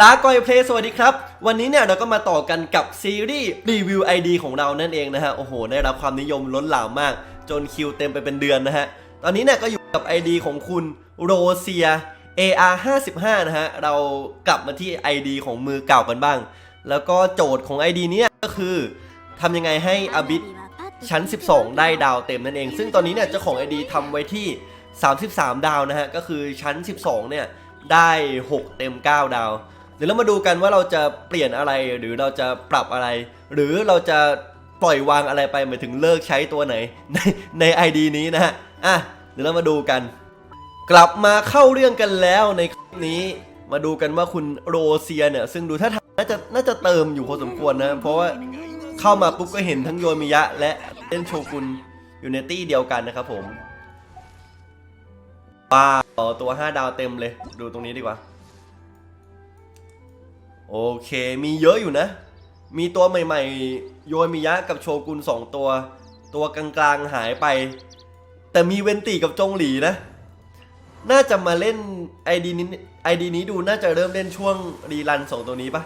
ลากอยเพลย์สวัสดีครับ วันนี้เนี่ยเราก็มาต่อกันกับซีรีส์รีวิว ID ของเรานั่นเองนะฮะ โอ้โห ได้รับความนิยมล้นหลามมาก จนคิวเต็มไปเป็นเดือนนะฮะ ตอนนี้เนี่ยก็อยู่กับ ID ของคุณโรเซีย AR 55นะฮะ เรากลับมาที่ ID ของมือเก่ากันบ้าง แล้วก็โจทย์ของ ID เนี้ก็คือทำยังไงให้อบิ t ชั้น 12 ได้ดาวเต็มนั่นเอง ซึ่งตอนนี้เนี่ยเจ้าของ ID ทำไว้ที่ 33 ดาวนะฮะ ก็คือชั้น 12 เนี่ย ได้ 6 เต็ม 9 ดาว เดี๋ยวเรามาดูกันว่าเราจะเปลี่ยนอะไรหรือเราจะปรับอะไร หรือเราจะปล่อยวางอะไรไปหมายถึงเลิกใช้ตัวไหน ในใน ID นี้นะฮะ อะ เดี๋ยวเรามาดูกัน กลับมาเข้าเรื่องกันแล้วในคลิปนี้มาดูกันว่าคุณโรเซียเนี่ย ซึ่งดูท่าทางน่าจะน่าจะเติมอยู่พอสมควรนะ เพราะว่าเข้ามาปุ๊บก็เห็นทั้งโยมิยะ และเล่นโชกุนอยู่ในตี้เดียวกันนะครับผม ว้าวตัว 5 ดาวเต็มเลย ดูตรงนี้ดีกว่า โอเคมีเยอะอยู่นะ มีตัวใหม่ๆ โยมิยะกับโชกุน 2 ตัว ตัวกลางๆหายไป แต่มีเวนติกับจงหลีนะ น่าจะมาเล่นไอดีนี้ไอดีนี้ดูน่าจะเริ่มเล่นช่วงรีรันสองตัวนี้ปะ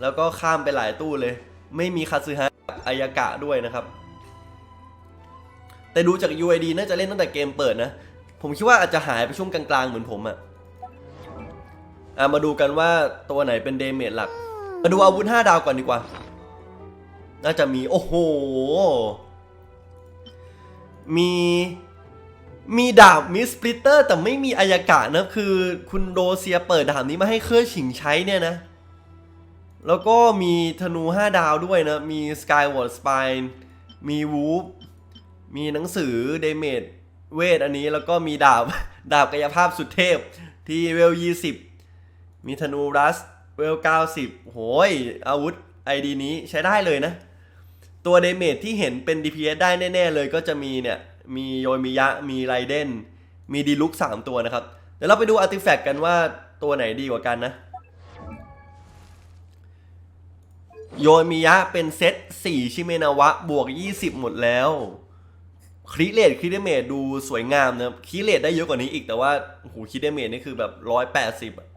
แล้วก็ข้ามไปหลายตู้เลย ไม่มีคาซึฮะกับอายากะด้วยนะครับ แต่ดูจาก UID น่าจะเล่นตั้งแต่เกมเปิดนะ ผมคิดว่าอาจจะหายไปช่วงกลางๆเหมือนผมอะอะมาดูกันว่าตัวไหนเป็นเดเมจหลัก มาดูอาวุธ 5 ดาวก่อนดีกว่า น่าจะมี โอ้โห มี มีดาบมิสปลิตเตอร์ แต่ไม่มีอายากะนะ คือคุณโรเซียเปิดดาบนี้มาให้เครือฉิงใช้เนี่ยนะ แล้วก็มีธนู 5 ดาวด้วยนะ มี Skyward Spine มีวูฟมีหนังสือเดเมจ เวทอันนี้แล้วก็มีดาบ ดาบกายภาพสุดเทพ ที่เวล20มีธนูรัสเวล90โหยอาวุธไอดีนี้ใช้ได้เลยนะ ตัวเดเมจที่เห็นเป็น DPS ได้แน่ ๆ เลยก็จะมีเนี่ย มีโยมิยะ มีไรเดนมีดีลุก3ตัวนะครับ เดี๋ยวเราไปดูอาร์ติแฟกต์กันว่าตัวไหนดีกว่ากันนะ โยมิยะเป็นเซต4ชิเมนาวะบวก 20 หมดแล้ว คริเลตคริเดเมตดูสวยงามนะครับคริเลตได้เยอะกว่านี้อีกแต่ว่าโอ้โหคริเดเมตนี่คือแบบ180อะ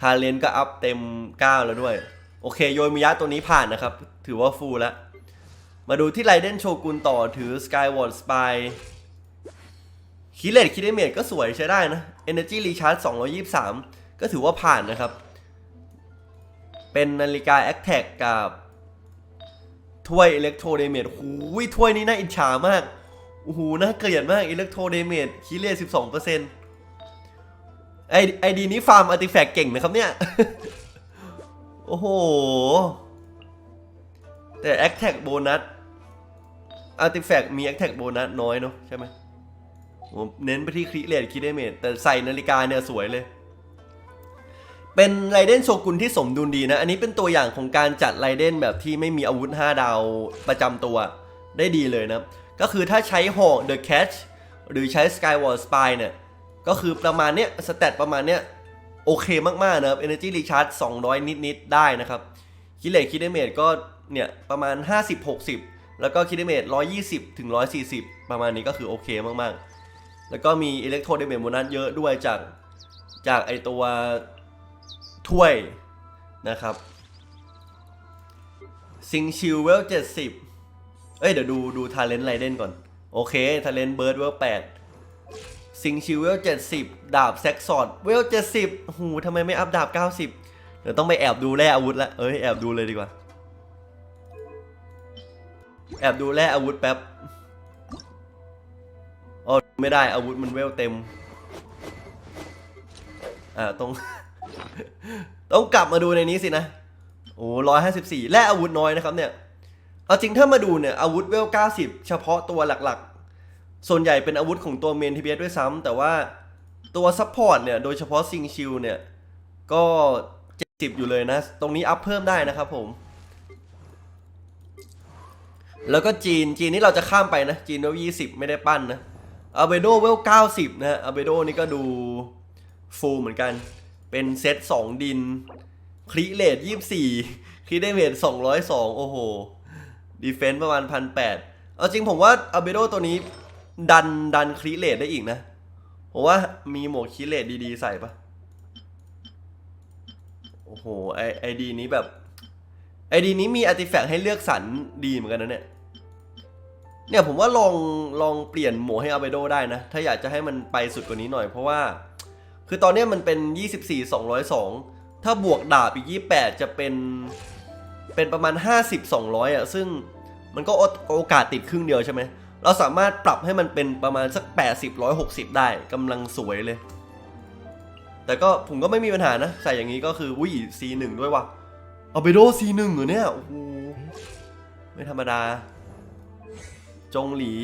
ทาเลนก็อัพเต็ม 9 แล้วด้วย โอเคโยมิยะตัวนี้ผ่านนะครับ ถือว่าฟูลแล้ว มาดูที่ไรเดนโชกุนต่อถือ Skyward Spy คิเลตคิเดเมตก็สวยใช้ได้นะ Energy Recharge 223 ก็ถือว่าผ่านนะครับ เป็นนาฬิกา a c t a c กับถ้วย Electro Damage หูยถ้วยนี้น่าอิจฉามาก โอ้โหน่าเกลียดมาก Electro Damage คิเลต12%ไอไอดีนี้ฟาร์มอาร์ติแฟกเก่งนะครับเนี่ย โอ้โห แต่ a c t a c โบนัส Artifact มี a c t a c โบนัสน้อยเนาะใช่ไหมผมเน้นไปที่คริเลตคิดได้เมตแต่ใส่นาฬิกาเนี่ยสวยเลย เป็นไรเดนโชกุนที่สมดุลดีนะ อันนี้เป็นตัวอย่างของการจัดไรเดนแบบที่ไม่มีอาวุธ 5 ดาวประจำตัวได้ดีเลยนะ ก็คือถ้าใช้หอก The Catch หรือใช้ Skyward Spy เนี่ย ก็คือประมาณเนี้ยสเตตประมาณเนี้ยโอเคมาก ๆ นะครับ Energy Recharge 200 นิด ๆ ได้นะครับ คิเลตคิดเมตก็เนี่ยประมาณ 50-60 แล้วก็คิดเมต120 ถึง 140 ประมาณนี้ก็คือโอเคมาก ๆ แล้วก็มีอิเล็กโทรเดเมตโบนัสเยอะด้วยจากจากไอตัวถ้วยนะครับ ซิงชิลเวล70 เอ้ยเดี๋ยวดูดูทาเลนต์ไรเดนก่อน โอเคทาเลนต์เบิร์ดเวล8ซิงชิลเวล70ดสิบดาบแซ็กซอดเวล70หูทำไมไม่อัพดาบ90เดี๋ยวต้องไปแอบดูแร่อาวุธละเอ้ยแอบดูเลยดีกว่า แอบดูแร่อาวุธแป๊บอ๋อไม่ได้อาวุธมันเวลเต็มอ่าตรงต้องกลับมาดูในนี้สินะ โอ้ร้อยห้าสิบสี่และอาวุธน้อยนะครับเนี่ย เอาจริงถ้ามาดูเนี่ยอาวุธเวลเก้าสิบเฉพาะตัวหลักๆ ส่วนใหญ่เป็นอาวุธของตัวเมนทีเบสด้วยซ้ำแต่ว่าตัวซัพพอร์ตเนี่ยโดยเฉพาะซิงชิลเนี่ยก็เจ็ดสิบอยู่เลยนะ ตรงนี้อัพเพิ่มได้นะครับผม แล้วก็จีนจีนนี่เราจะข้ามไปนะ จีนเวลยี่สิบไม่ได้ปั้นนะอาเบโดเวลเก้าสิบนะฮะอาเบโดนี่ก็ดูฟูลเหมือนกัน เป็นเซตสองดินคริเลตยี่สี่คริได้เมทสองร้อยสองโอ้โห ดีเฟนต์ประมาณพันแปดเอาจริงผมว่าอาเบโดตัวนี้ ดันดันคริเลตได้อีกนะ ผมว่ามีหมวกคิเลตดีๆ ใส่ปะโอ้โหไอไอดีนี้แบบไอดีนี้มีอาร์ติแฟกต์ให้เลือกสรรดีเหมือนกันนะเนี่ย เนี่ยผมว่าลองลองเปลี่ยนหมวกให้อาเบโดได้นะ ถ้าอยากจะให้มันไปสุดกว่านี้หน่อยเพราะว่า คือตอนนี้มันเป็น 24 202 ถ้าบวกดาบอีก 28 จะเป็น เป็นประมาณ 50 200อะซึ่งมันก็โอกาสติดครึ่งเดียวใช่ไหมเราสามารถปรับให้มันเป็นประมาณสัก 80 160 ได้กำลังสวยเลย แต่ก็ผมก็ไม่มีปัญหานะ ใส่อย่างนี้ก็คือวิ C1 ด้วยว่ะเอาไปโด C1 เหรอเนี่ยโอ้โหไม่ธรรมดา จงหลี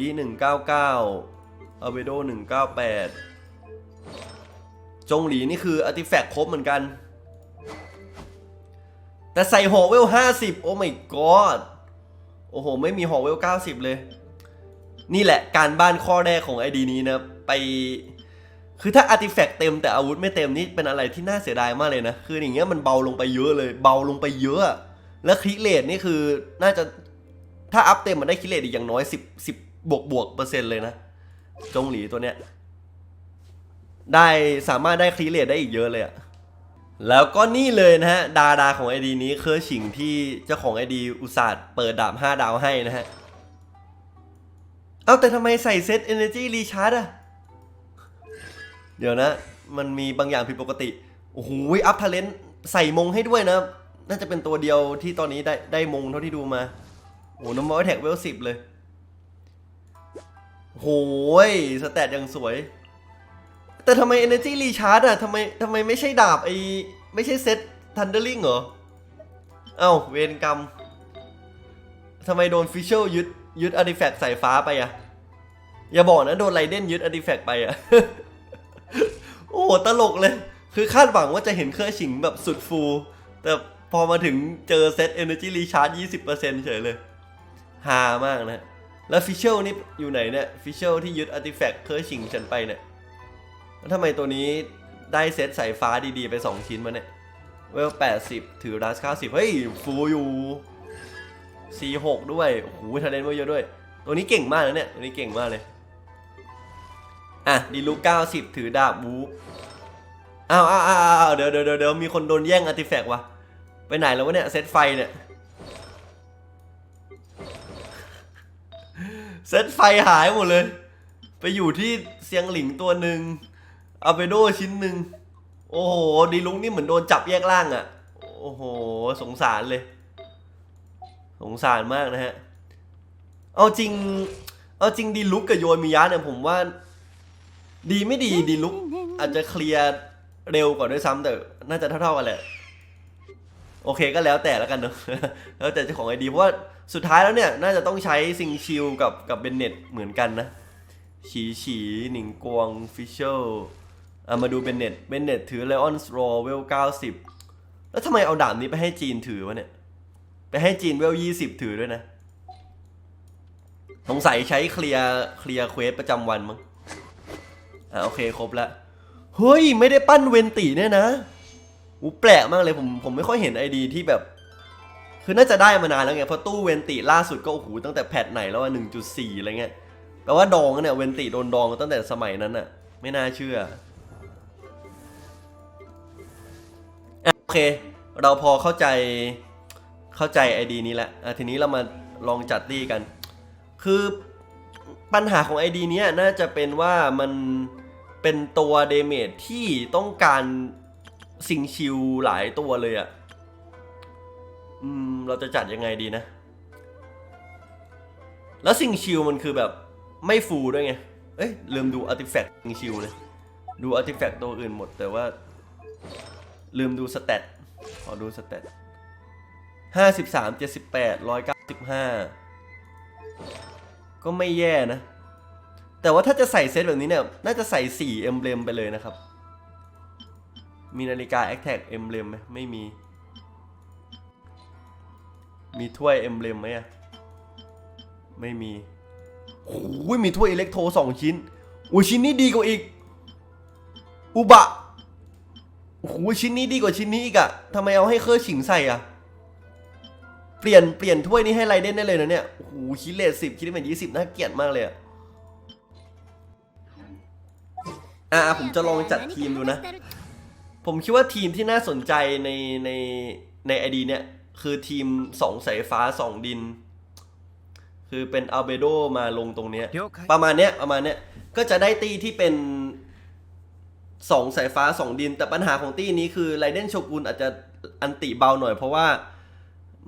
199เอาเบโด198 จงหลีนี่คืออาร์ติแฟกต์ครบเหมือนกัน แต่ใส่หอเวล50โอ้ my god โอ้โห ไม่มีหอเวล90เลย นี่แหละการบ้านข้อแรกของไอดีนี้นะ ไป คือถ้าอาร์ติแฟกต์เต็มแต่อาวุธไม่เต็มนี่เป็นอะไรที่น่าเสียดายมากเลยนะ คืออย่างเงี้ยมันเบาลงไปเยอะเลย เบาลงไปเยอะ แล้วคลิเลตนี่คือน่าจะถ้าอัพเต็มมันได้คลิเลตอีกอย่างน้อย10 10บวกบวกเปอร์เซ็นต์เลยนะ จงหลีตัวเนี้ยได้สามารถได้คลีเลตได้อีกเยอะเลยอะ แล้วก็นี่เลยนะฮะ ดาดาของไอดีนี้เคอร์ชิงที่เจ้าของไอดีอุตส่าห์เปิดดาบ 5 ดาวให้นะฮะ เอาแต่ทำไมใส่เซต Energy Recharge อะเดี๋ยวนะ มันมีบางอย่างผิดปกติ โอ้โหอัพทาเลนใส่มงให้ด้วยนะ น่าจะเป็นตัวเดียวที่ตอนนี้ได้ได้มงเท่าที่ดูมา โอ้น้ำมอยแท็กเวลสิบเลยโหยสแตทยังสวย แต่ทำไม Energy Recharge อะทำไมทำไมไม่ใช่ดาบไอไม่ใช่เซต Thundering เหรอ เอ้าเวรกรรมทำไมโดนฟิชเชลยึดยึดอาร์ติแฟกต์สายฟ้าไปอะอย่าบอกนะโดนไรเดนยึดอาร์ติแฟกต์ไปอะโอ้ตลกเลย คือคาดหวังว่าจะเห็นเครื่องฉิงแบบสุดฟูลแต่พอมาถึงเจอเซต Energy Recharge 20%เฉยเลยฮามากนะ แล้วฟิชเชลนี่อยู่ไหนเนี่ย ฟิชเชลที่ยึดอาร์ติแฟกต์เครื่องฉิงฉันไปเนี่ย แล้วทำไมตัวนี้ได้เซตสายฟ้าดีๆ ไป 2 ชิ้นมาเนี่ย เวล80ถือรัส90เฮ้ย ฟูอยู่ C6 ด้วย โอ้โหทะเลนเวลเยอะด้วย ตัวนี้เก่งมากนะเนี่ย ตัวนี้เก่งมากเลย อะ ดีลูเก90ถือดาบบูอ้าวอ้าวอ้าวอ้าวเดี๋ยวเดี๋ยวเดี๋ยวมีคนโดนแย่งอาร์ติแฟกต์วะไปไหนแล้ววะเนี่ย เซตไฟเนี่ย เซตไฟหายหมดเลย ไปอยู่ที่เซียงหลิงตัวหนึ่ง อาเบโดชิ้นหนึ่งโอ้โห ดีลุงนี่เหมือนโดนจับแยกล่างอะ่ะ โอ้โห สงสารเลย สงสารมากนะฮะ เอาจริง เอาจริงดีลุกกับโยมิยะเนี่ยผมว่า ดีไม่ดีดีลุก อาจจะเคลียร์เร็วกว่าด้วยซ้ำแต่ น่าจะเท่าๆกันแหละ โอเคก็แล้วแต่แล้วกันเนอะแล้วแต่เจ้าของไอดีเพราะว่าสุดท้ายแล้วเนี่ย น่าจะต้องใช้ซิงชิลกับกับเบนเน็ตเหมือนกันนะฉีฉีหนิงกวงฟิชเชอร์ อะมาดูเบนเน็ต เบนเน็ตถือเลออนสโรเวล90แล้วทำไมเอาดาบนี้ไปให้จีนถือวะเนี่ย ไปให้จีนเวล20ถือด้วยนะ สงสัยใช้เคลียร์เคลียร์เควสประจำวันมั้ง อะโอเคครบล้วเฮ้ย ไม่ได้ปั้นเวนตีเนี่ยนะอูแปลกมากเลยผมผมไม่ค่อยเห็นไอดีที่แบบ คือน่าจะได้มานานแล้วไงเพราะตู้เวนติล่าสุดก็โอ้โหตั้งแต่แพทไหนแล้วหนึ่งจุดสี่อะไรเงี้ยแปลว่าดองเนี่ยเวนติโดนดองตั้งแต่สมัยนั้นอะไม่น่าเชื่อ เค เราพอเข้าใจเข้าใจไอดีนี้แล้วทีนี้เรามาลองจัดตี้กัน คือปัญหาของไอดีนี้น่าจะเป็นว่ามันเป็นตัวเดเมจที่ต้องการสิงชิลหลายตัวเลยอะอืม เราจะจัดยังไงดีนะ แล้วซิงชิลมันคือแบบไม่ฟูลด้วยไง เอ้ยลืมดูอาร์ติแฟกต์ซิงชิลเลย ดูอาร์ติแฟกต์ตัวอื่นหมดแต่ว่า ลืมดูสเตตขอดูสเตตห้าสิบสามเจ็ดสิบแปดร้อยเก้าสิบห้าก็ไม่แย่นะ แต่ว่าถ้าจะใส่เซตแบบนี้เนี่ย น่าจะใส่สี่เอ็มเบลมไปเลยนะครับ มีนาฬิกาแอคแท็กเอ็มเบลมไหมไม่มี มีถ้วยเอ็มเบลมไหมอะไม่มีโอ้ยมีถ้วยอิเล็กโทรสองชิ้นโอ้ยชิ้นนี้ดีกว่าอีก อุบะ โอ้โหชิ้นนี้ดีกว่าชิ้นนี้อีกอะทำไมเอาให้เคอร์ฉิงใส่อะเปลี่ยนเปลี่ยนถ้วยนี้ให้ไรเด่นได้เลยนะเนี่ย โอ้โหคิดเลทสิบคิดเป็นยี่สิบน่าเกลียดมากเลยอะอะผมจะลองจัดทีมดูนะ ผมคิดว่าทีมที่น่าสนใจในในในไอดีเนี่ย คือทีมสองสายฟ้าสองดิน คือเป็นอัลเบโดมาลงตรงเนี้ย了解ประมาณเนี้ยประมาณเนี้ยก็จะได้ตีที่เป็น สองสายฟ้าสองดิน แต่ปัญหาของตี้นี้คือไรเดนโชกุนอาจจะอันติเบาหน่อยเพราะว่า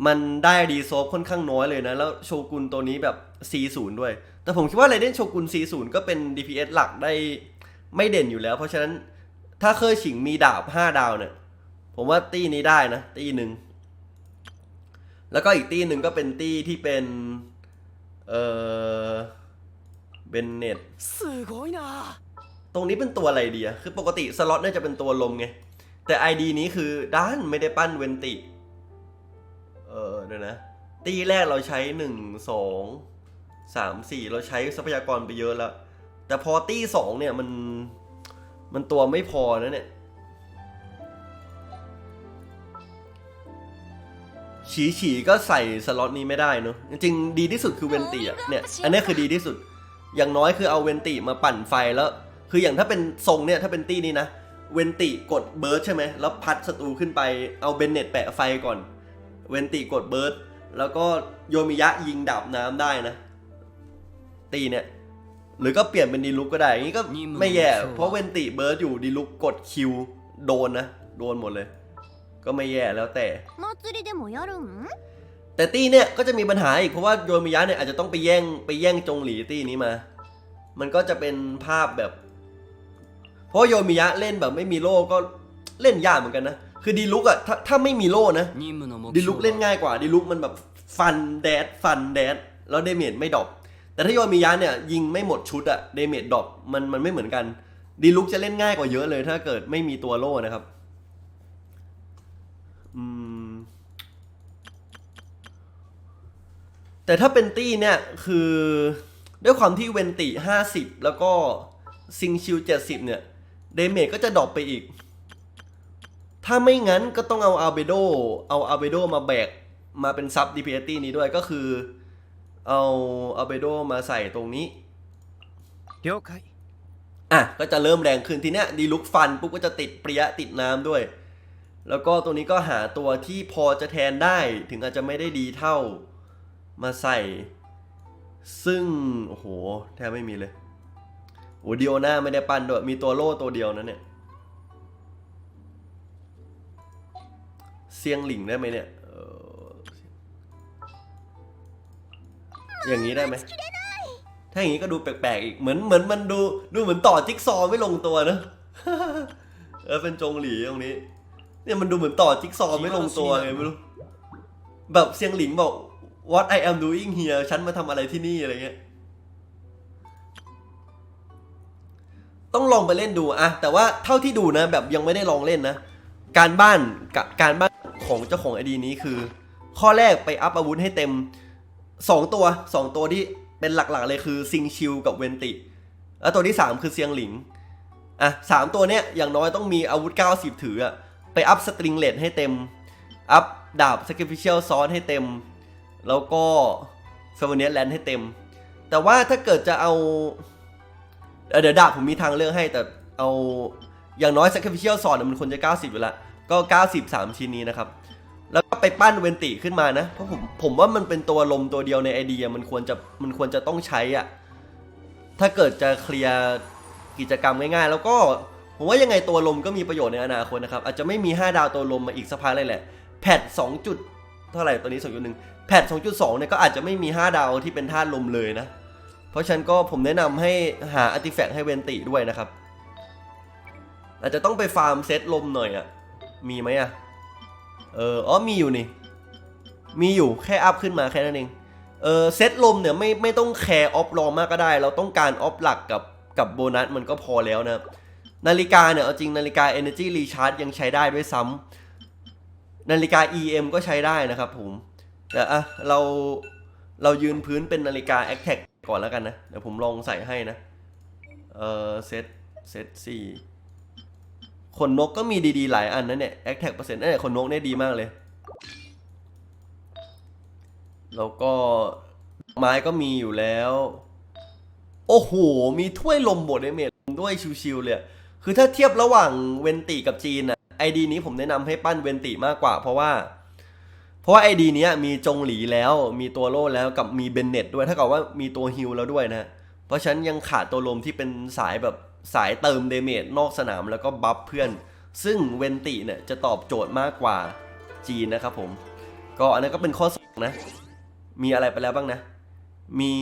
มันได้ดีโซฟค่อนข้างน้อยเลยนะ แล้วโชกุนตัวนี้แบบ C0 ด้วย แต่ผมคิดว่าไรเดนโชกุน C0 ก็เป็น DPS หลักได้ไม่เด่นอยู่แล้ว เพราะฉะนั้นถ้าเคยฉิงมีดาบ 5 ดาวเนี่ย ผมว่าตี้นี้ได้นะ ตี้หนึ่ง แล้วก็อีกตี้หนึ่งก็เป็นตี้ที่เป็น เออเบนเน็ต ตรงนี้เป็นตัวอะไรดีอะคือปกติสล็อตน่าจะเป็นตัวลมไง แต่ ID นี้คือด้านไม่ได้ปั้นเวนติ เออเดี๋ยวนะ ตีแรกเราใช้หนึ่งสองสามสี่เราใช้ทรัพยากรไปเยอะแล้ว แต่พอตีสองเนี่ยมันมันตัวไม่พอนะเนี่ยฉีฉีก็ใส่สล็อตนี้ไม่ได้เนอะจริงดีที่สุดคือเวนติอะเนี่ย อันนี้คือดีที่สุด อย่างน้อยคือเอาเวนติมาปั่นไฟแล้ว คืออย่างถ้าเป็นทรงเนี่ยถ้าเป็นตี้นี้นะ เวนติกดเบิร์ดใช่ไหมแล้วพัดศัตรูขึ้นไปเอาเบนเน็ตแปะไฟก่อน เวนติกดเบิร์ดแล้วก็โยมิยะยิงดาบน้ำได้นะ ตีเนี่ยหรือก็เปลี่ยนเป็นดีลุกก็ได้อย่างนี้ก็ไม่แย่ เพราะเวนติเบิร์ดอยู่ดีลุกกดคิวโดนนะ โดนหมดเลย ก็ไม่แย่แล้วแต่ แต่ตี้เนี่ยก็จะมีปัญหาอีก เพราะว่าโยมิยะเนี่ยอาจจะต้องไปแย่งไปแย่งจงหลีตี้นี้มา มันก็จะเป็นภาพแบบ เพราะโยมิยะเล่นแบบไม่มีโล่ก็เล่นยากเหมือนกันนะ คือดีลุกอะถ้าถ้าไม่มีโล่นะดีลุกเล่นง่ายกว่าดีลุกมันแบบฟันแดดฟันแดดแล้วเดเมจไม่ดรอปแต่ถ้าโยมิยะเนี่ยยิงไม่หมดชุดอะเดเมจดรอปมันมันไม่เหมือนกันดีลุกจะเล่นง่ายกว่าเยอะเลย ถ้าเกิดไม่มีตัวโล่นะครับอืมแต่ถ้าเป็นตี้เนี่ยคือด้วยความที่เวนติ 50 แล้วก็ซิงชิล 70 เนี่ย เดเมจก็จะดรอปไปอีก ถ้าไม่งั้นก็ต้องเอาอาเบโดเอาอาเบโดมาแบก มาเป็นซับ DPS ตี้นี้ด้วยก็คือ เอาอาเบโดมาใส่ตรงนี้了解อะก็จะเริ่มแรงขึ้นทีเนี้ยดีลุกฟันปุ๊บก็จะติดเปรี้ยติดน้ำด้วย แล้วก็ตัวนี้ก็หาตัวที่พอจะแทนได้ถึงอาจจะไม่ได้ดีเท่ามาใส่ ซึ่ง โอ้โห แทบไม่มีเลย โอ้เดียวหน้าไม่ได้ปั้นด้วย มีตัวโล่ตัวเดียวนะเนี่ยเซียงหลิงได้ไหมเนี่ยอออย่างนี้ได้ไหม ถ้าอย่างนี้ก็ดูแปลกๆอีก เหมือนเหมือนมันดูดูเหมือนต่อจิ๊กซอว์ไม่ลงตัวนะ เออเป็นจงหลีตรงนี้ เนี่ยมันดูเหมือนต่อจิ๊กซอว์ไม่ลงตัวไงไม่รู้ แบบเซียงหลิงบอก what I am doing here ฉันมาทำอะไรที่นี่อะไรเงี้ย ต้องลองไปเล่นดูอะแต่ว่าเท่าที่ดูนะแบบยังไม่ได้ลองเล่นนะ การบ้านกับการบ้านของเจ้าของไอดีนี้คือ ข้อแรกไปอัพอาวุธให้เต็มสองตัวสองตัวที่เป็นหลักๆเลยคือซิงชิวกับเวนติ แล้วตัวที่ 3 คือเซียงหลิงอะสามตัวเนี้ยอย่างน้อยต้องมีอาวุธ 90 ถืออะไปอัพสตริงเลดให้เต็ม อัพดาบ sacrificial sword ให้เต็ม แล้วก็เฟเวเนียแลนด์ให้เต็ม แต่ว่าถ้าเกิดจะเอา เอ่อเดี๋ยวดาบผมมีทางเลือกให้แต่เอาอย่างน้อย sacrificial สอนมันควรจะ 90อยู่แล้วก็ 90 3 ชิ้นนี้นะครับ แล้วก็ไปปั้นเวนติขึ้นมานะ เพราะผมผมว่ามันเป็นตัวลมตัวเดียวในไอเดียมันควรจะมันควรจะต้องใช้อะถ้าเกิดจะเคลียร์กิจกรรมง่ายๆ แล้วก็ผมว่ายังไงตัวลมก็มีประโยชน์ในอนาคตนะครับ อาจจะไม่มี 5 ดาวตัวลมมาอีกสักพักเลยแหละ แพท2จุดเท่าไหร่ตัวนี้2.1แพท2.2เนี่ยก็อาจจะไม่มี 5 ดาวที่เป็นธาตุลมเลยนะ เพราะฉะนั้นก็ผมแนะนำให้หาอาร์ติแฟกต์ให้เวนติด้วยนะครับ อาจจะต้องไปฟาร์มเซตลมหน่อยอะมีไหมอะเอออ๋อมีอยู่นี่ มีอยู่แค่อัพขึ้นมาแค่นั้นเอง เออเซตลมเนี่ยไม่ไม่ต้องแคร์ออฟรองมากก็ได้ เราต้องการออฟหลักกับกับโบนัสมันก็พอแล้วนะนาฬิกาเนี่ยเอาจริงนาฬิกา Energy Recharge ยังใช้ได้ด้วยซ้ำนาฬิกา EM ก็ใช้ได้นะครับผมแต่อะเราเรายืนพื้นเป็นนาฬิกา a c t a c ก่อนแล้วกันนะ เดี๋ยวผมลองใส่ให้นะ เออเซตเซตสี่ขนนกก็มีดีๆ หลายอันนะเนี่ย a c t a c เปอร์เซ็นต์เนี่ยขนนกเนี่ยดีมากเลย แล้วก็ไม้ก็มีอยู่แล้ว โอ้โห มีถ้วยลมบดเดเมจด้วยชิวๆเลยคือถ้าเทียบระหว่างเวนติกับจีนอะไอดีนี้ผมแนะนำให้ปั้นเวนติมากกว่าเพราะว่า เพราะว่าไอดีนี้ยมีจงหลีแล้วมีตัวโล่แล้วกับมีเบนเน็ตด้วยถ้ากับว่ามีตัวฮิลแล้วด้วยนะ เพราะฉะนั้นยังขาดตัวลมที่เป็นสายแบบสายเติมเดเมจนอกสนามแล้วก็บัฟเพื่อน ซึ่งเวนติเนี่ยจะตอบโจทย์มากกว่าจีนนะครับผม ก็อันนั้นก็เป็นข้อสองนะ มีอะไรไปแล้วบ้างนะ มี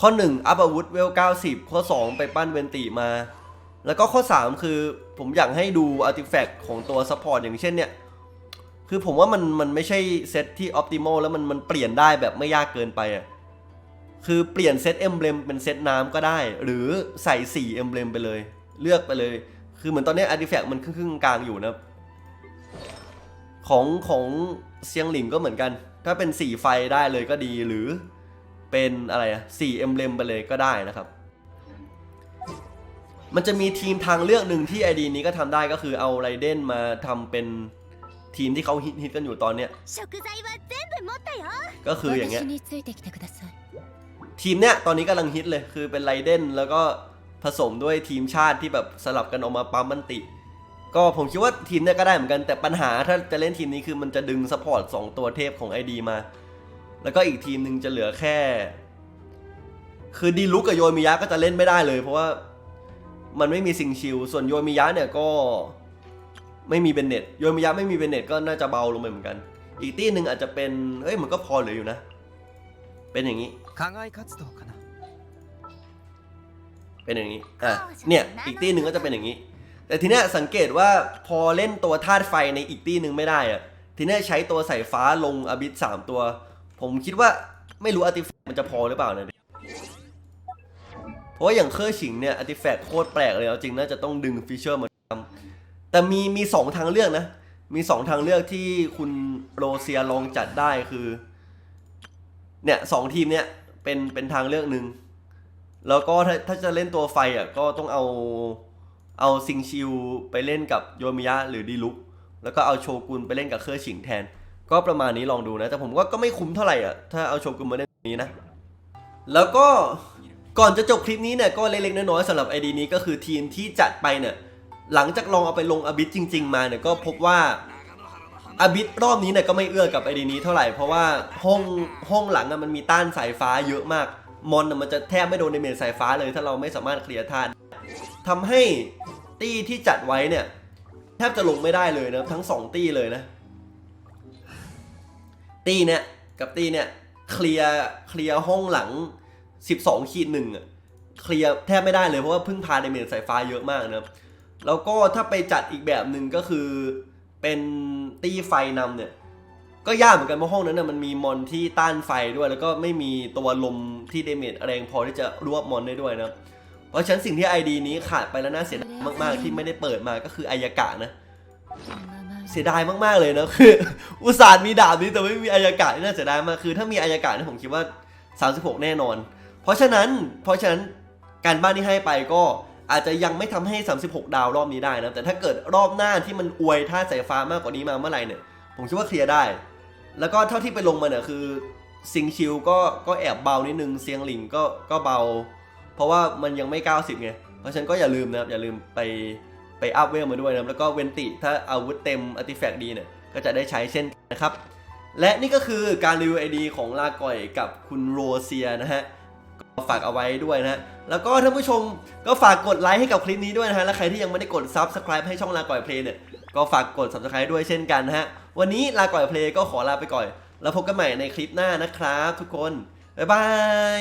ข้อ 1 อัพอาวุธเวล 90 ข้อ 2 ไปปั้นเวนติมา แล้วก็ข้อ 3 คือผมอยากให้ดูอาร์ติแฟกต์ของตัวซัพพอร์ตอย่างเช่นเนี่ย คือผมว่ามันมันไม่ใช่เซตที่ออ t ติมอลแล้วมันมันเปลี่ยนได้แบบไม่ยากเกินไปอะคือเปลี่ยนเซตเอมเบลมเป็นเซตน้ำก็ได้ หรือใส่4เอมเบลมไปเลย เลือกไปเลย คือเหมือนตอนนี้อาร์ติแฟกต์มันครึ่งกลางอยู่นะของของเซียงหลิงก็เหมือนกัน ถ้าเป็นสีไฟได้เลยก็ดีหรือเป็นอะไรอะสีเอมเบลมไปเลยก็ได้นะครับ มันจะมีทีมทางเลือกหนึ่งที่ไอดีนี้ก็ทำได้ก็คือเอาไรเดนมาทำเป็น ทีมที่เขาฮิตกันอยู่ตอนเนี้ยก็คืออย่างเงี้ยทีมเนี้ยตอนนี้กำลังฮิตเลยคือเป็นไรเดนแล้วก็ผสมด้วยทีมชาติที่แบบสลับกันออกมาปั๊มมันติ ก็ผมคิดว่าทีมเนี้ยก็ได้เหมือนกันแต่ปัญหาถ้าจะเล่นทีมนี้คือมันจะดึงสปอร์ตสองตัวเทพของไอดีมา แล้วก็อีกทีมหนึ่งจะเหลือแค่ คือดีลุกกับโยมิยะก็จะเล่นไม่ได้เลย เพราะว่ามันไม่มีสิ่งชิลส่วนโยมิยะเนี่ยก็ ไม่มีเบนเน็ตโยมิยะไม่มีเบนเน็ตก็น่าจะเบาลงไปเหมือนกัน อีกตี้หนึ่งอาจจะเป็นเฮ้ยมันก็พอเหลืออยู่นะ เป็นอย่างนี้เป็นอย่างนี้อะเนี่ยอีกตี้หนึ่งก็จะเป็นอย่างนี้ แต่ทีเนี้ยสังเกตว่าพอเล่นตัวธาตุไฟในอีกตี้หนึ่งไม่ได้อะทีเนี้ยใช้ตัวใส่ฟ้าลงอบิสสามตัว ผมคิดว่าไม่รู้อาร์ติแฟกต์มันจะพอหรือเปล่านะเพราะอย่างเคอร์ชิงเนี่ยอาร์ติแฟกต์โคตรแปลกเลยเอาจริงน่าจะต้องดึงฟีเจอร์มา แต่มีมีสองทางเลือกนะ มีสองทางเลือกที่คุณโรเซียลองจัดได้คือ เนี่ยสองทีมเนี่ยเป็นเป็นทางเลือกหนึ่ง แล้วก็ถ้าถ้าจะเล่นตัวไฟอะก็ต้องเอาเอาซิงชิวไปเล่นกับโยมิยะหรือดีลุกแล้วก็เอาโชกุนไปเล่นกับเคอร์ชิงแทน ก็ประมาณนี้ลองดูนะ แต่ผมก็ก็ไม่คุ้มเท่าไหร่อะถ้าเอาโชกุนมาเล่นนี้นะ แล้วก็ก่อนจะจบคลิปนี้เนี่ยก็เล็กๆน้อยๆสำหรับไอดีนี้ก็คือทีมที่จัดไปเนี่ย หลังจากลองเอาไปลงอบิสจริง ๆ มาเนี่ยก็พบว่าอาบิดรอบนี้เนี่ยก็ไม่เอื้อกับไอดีนี้เท่าไหร่เพราะว่าห้องห้องหลังมันมีต้านสายฟ้าเยอะมาก มอนมันจะแทบไม่โดนในเมจสายฟ้าเลย ถ้าเราไม่สามารถเคลียร์ท่านทำให้ตี้ที่จัดไว้เนี่ยแทบจะลงไม่ได้เลยนะทั้งสองตี้เลยนะ ตี้เนี่ยกับตี้เนี่ยเคลียร์เคลียร์ห้องหลัง 12ขีดหนึ่งเคลียร์แทบไม่ได้เลยเพราะว่าพึ่งพาในเมจสายฟ้าเยอะมากนะครับ แล้วก็ถ้าไปจัดอีกแบบหนึ่งก็คือเป็นตีไฟนำเนี่ย ก็ยากเหมือนกันเพราะห้องนั้นน่ะมันมีมอนที่ต้านไฟด้วย แล้วก็ไม่มีตัวลมที่เดเมจแรงพอที่จะรวบมอนได้ด้วยนะ เพราะฉะนั้นสิ่งที่ ID นี้ขาดไปแล้วน่าเสียดายมากๆ ที่ไม่ได้เปิดมาก็คืออายากะนะ เสียดายมากๆเลยนะคือ อุตส่าห์มีดาบนี้แต่ไม่มีอายากะนี่น่าเสียดายมากคือถ้ามีอายากะเนี่ยผมคิดว่า 36 แน่นอน เพราะฉะนั้นเพราะฉะนั้นการบ้านที่ให้ไปก็ อาจจะยังไม่ทำให้ 36 ดาวรอบนี้ได้นะ แต่ถ้าเกิดรอบหน้าที่มันอวยท่าสายฟ้ามากกว่านี้มาเมื่อไหร่เนี่ย ผมคิดว่าเคลียร์ได้ แล้วก็เท่าที่ไปลงมาเนี่ยคือซิงชิวก็ก็แอบเบานิดนึงเซียงหลิงก็ก็เบา เพราะว่ามันยังไม่ 90ไง เพราะฉะนั้นก็อย่าลืมนะครับ อย่าลืมไปไปอัพเวลมาด้วยนะแล้วก็เวนติถ้าอาวุธเต็มอาร์ติแฟกต์ดีเนี่ยก็จะได้ใช้เช่นนะครับ และนี่ก็คือการรีวิวไอดีของลาก่อยกับคุณโรเซียนะฮะ ฝากเอาไว้ด้วยนะ แล้วก็ท่านผู้ชมก็ฝากกดไลค์ให้กับคลิปนี้ด้วยนะฮะ และใครที่ยังไม่ได้กด Subscribe ให้ช่องลาก่อยเพลงเนี่ย ก็ฝากกด Subscribe ด้วยเช่นกันนะฮะ วันนี้ลาก่อยเพลงก็ขอลาไปก่อน แล้วพบกันใหม่ในคลิปหน้านะครับ ทุกคน บ๊ายบาย